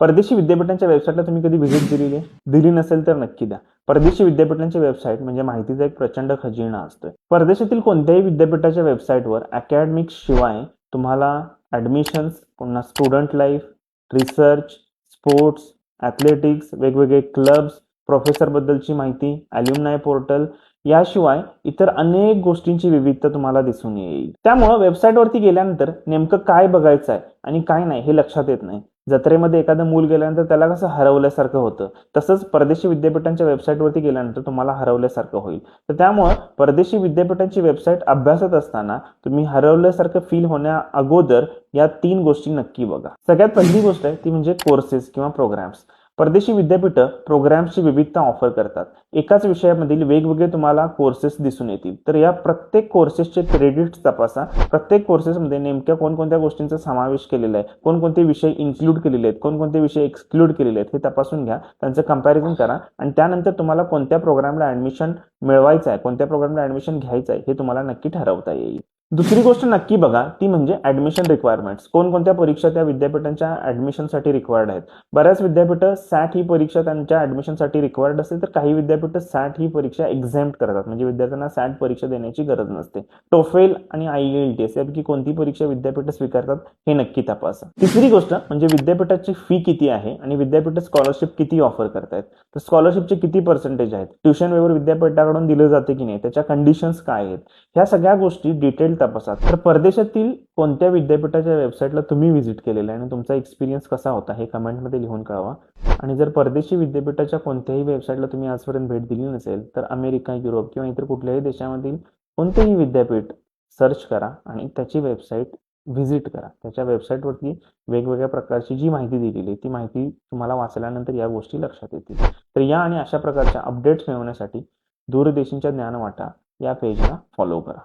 परदेशी विद्यापीठांच्या वेबसाईटला तुम्ही कधी व्हिजिट दिली आहे? दिली नसेल तर नक्की द्या. परदेशी विद्यापीठांची वेबसाईट म्हणजे माहितीचा एक प्रचंड खजिना असतोय. परदेशातील कोणत्याही विद्यापीठाच्या वेबसाईटवर अकॅडमिक शिवाय तुम्हाला ॲडमिशन्स पुन्हा student life research sports athletics वेगवेगळे क्लब्स प्रोफेसरबद्दलची माहिती ॲल्युमनाय पोर्टल याशिवाय इतर अनेक गोष्टींची विविधता तुम्हाला दिसून येईल. त्यामुळं वेबसाईटवरती गेल्यानंतर नेमकं काय बघायचं आहे आणि काय नाही हे लक्षात येत नाही. जत्रेमध्ये एखादं मूल गेल्यानंतर त्याला कसं हरवल्यासारखं होतं? तसंच परदेशी विद्यापीठांच्या वेबसाईटवरती गेल्यानंतर तुम्हाला हरवल्यासारखं होईल. तर त्यामुळं परदेशी विद्यापीठांची वेबसाईट अभ्यासत असताना तुम्ही हरवल्यासारखं फील होण्या अगोदर या तीन गोष्टी नक्की बघा. सगळ्यात पहिली गोष्ट आहे ती म्हणजे कोर्सेस किंवा प्रोग्राम्स परदेशी विद्यापीठं प्रोग्राम्सची विविधता ऑफर करतात. एकाच विषयामधील वेगवेगळे तुम्हाला कोर्सेस दिसून येतील. तर या प्रत्येक कोर्सेसचे क्रेडिट्स तपासा. प्रत्येक कोर्सेसमध्ये नेमक्या कोणकोणत्या गोष्टींचा समावेश केलेला आहे? कोणकोणते विषय इन्क्लूड केलेले आहेत? कोणकोणते विषय एक्सक्लूड केलेले आहेत? हे तपासून घ्या. त्यांचं कंपॅरिझन करा. आणि त्यानंतर तुम्हाला कोणत्या प्रोग्रामला ऍडमिशन मिळवायचं आहे? कोणत्या प्रोग्रामला ऍडमिशन घ्यायचं आहे? हे तुम्हाला नक्की ठरवता येईल. दुसरी गोष्ट नक्की बघा ती म्हणजे ऍडमिशन रिक्वायरमेंट्स कोणकोणत्या परीक्षा त्या विद्यापीठांच्या ऍडमिशनसाठी रिक्वायर्ड आहेत? बऱ्याच विद्यापीठं सॅट ही परीक्षा त्यांच्या ऍडमिशनसाठी रिक्वायर्ड असते तर काही विद्यापीठं सॅट ही परीक्षा एक्झाम्प्ट करतात. म्हणजे विद्यार्थ्यांना सॅट परीक्षा देण्याची गरज नसते. टोफेल आणि आय एल टी एस यापैकी कोणती परीक्षा विद्यापीठ स्वीकारतात हे नक्की तपासा. तिसरी गोष्ट म्हणजे विद्यापीठाची फी किती आहे आणि विद्यापीठ स्कॉलरशिप किती ऑफर करतायत? तर स्कॉलरशिपचे किती पर्सेंटेज आहेत? ट्युशन वेवर विद्यापीठाकडून दिलं जाते की नाही? त्याच्या कंडिशन्स काय आहेत? ह्या सगळ्या गोष्टी डिटेल तपासा तर परदेशातील कोणत्या विद्यापीठाच्या वेबसाईटला तुम्ही व्हिजिट केलेलं आहे आणि तुमचा एक्सपिरियन्स कसा होता हे कमेंटमध्ये लिहून कळवा. आणि जर परदेशी विद्यापीठाच्या कोणत्याही वेबसाईटला तुम्ही आजपर्यंत भेट दिली नसेल तर अमेरिका युरोप किंवा इतर कुठल्याही देशामधील कोणतेही विद्यापीठ सर्च करा आणि त्याची वेबसाईट व्हिजिट करा. त्याच्या वेबसाईटवरती वेगवेगळ्या प्रकारची जी माहिती दिलेली आहे ती माहिती तुम्हाला वाचल्यानंतर या गोष्टी लक्षात येतील. तर या आणि अशा प्रकारच्या अपडेट्स मिळवण्यासाठी दूरदेशींच्या ज्ञानवाटा या पेजला फॉलो करा.